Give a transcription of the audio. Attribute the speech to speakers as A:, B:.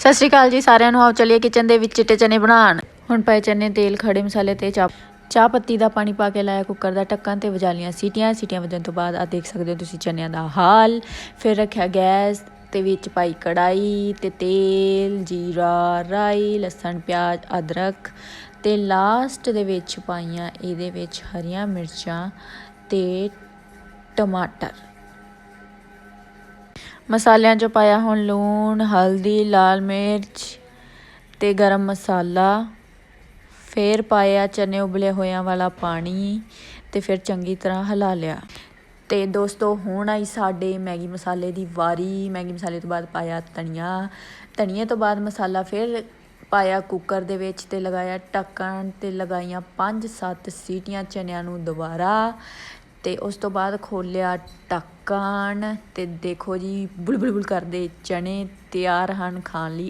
A: ਸਤਿ ਸ਼੍ਰੀ ਅਕਾਲ ਜੀ, ਸਾਰਿਆਂ ਨੂੰ। ਆਓ ਚੱਲੀਏ ਕਿਚਨ ਦੇ ਵਿੱਚ ਚਿੱਟੇ ਚਨੇ ਬਣਾਉਣ। ਹੁਣ ਪਏ ਚਨੇ, ਤੇਲ, ਖੜੇ ਮਸਾਲੇ ਤੇ ਚਾਹ। ਚਾਹ ਪੱਤੀ ਦਾ ਪਾਣੀ ਪਾ ਕੇ ਲਾਇਆ ਕੁੱਕਰ ਦਾ, ਢੱਕਣ ਤੇ ਵਜਾ ਲੀਆਂ ਸੀਟੀਆਂ। ਸੀਟੀਆਂ ਵਜਣ ਤੋਂ ਬਾਅਦ ਆ ਦੇਖ ਸਕਦੇ ਹੋ ਤੁਸੀਂ ਚਨਿਆਂ ਦਾ ਹਾਲ। ਫਿਰ ਰੱਖਿਆ ਗੈਸ ਤੇ ਵਿੱਚ ਪਾਈ ਕੜਾਈ ਤੇ ਤੇਲ, ਜੀਰਾ, ਰਾਈ, ਲਸਣ, ਪਿਆਜ਼, ਅਦਰਕ ਤੇ ਲਾਸਟ ਦੇ ਵਿੱਚ ਪਾਈਆਂ, ਇਹਦੇ ਵਿੱਚ ਹਰੀਆਂ ਮਿਰਚਾਂ ਤੇ ਟਮਾਟਰ। ਮਸਾਲਿਆਂ 'ਚ ਪਾਇਆ ਹੁਣ ਲੂਣ, ਹਲਦੀ, ਲਾਲ ਮਿਰਚ ਤੇ ਗਰਮ ਮਸਾਲਾ। ਫਿਰ ਪਾਇਆ ਚਨੇ ਉਬਲੇ ਹੋਇਆਂ ਵਾਲਾ ਪਾਣੀ ਤੇ ਫਿਰ ਚੰਗੀ ਤਰ੍ਹਾਂ ਹਿਲਾ ਲਿਆ। ਤੇ ਦੋਸਤੋ, ਹੁਣ ਆਈ ਸਾਡੇ ਮੈਗੀ ਮਸਾਲੇ ਦੀ ਵਾਰੀ। ਮੈਗੀ ਮਸਾਲੇ ਤੋਂ ਬਾਅਦ ਪਾਇਆ ਧਨੀਆ। ਧਨੀਏ ਤੋਂ ਬਾਅਦ ਮਸਾਲਾ ਫਿਰ ਪਾਇਆ ਕੁੱਕਰ ਦੇ ਵਿੱਚ ਤੇ ਲਗਾਇਆ ਢੱਕਣ ਤੇ ਲਗਾਈਆਂ 5-7 ਸੀਟੀਆਂ ਚਨਿਆਂ ਨੂੰ ਦੁਬਾਰਾ। ਤੇ ਉਸ ਤੋਂ ਬਾਅਦ ਖੋਲਿਆ ਢੱਕਣ ਤੇ ਦੇਖੋ ਜੀ, ਬੁਲਬੁਲ ਕਰਦੇ ਚਨੇ ਤਿਆਰ ਹਨ ਖਾਣ ਲਈ।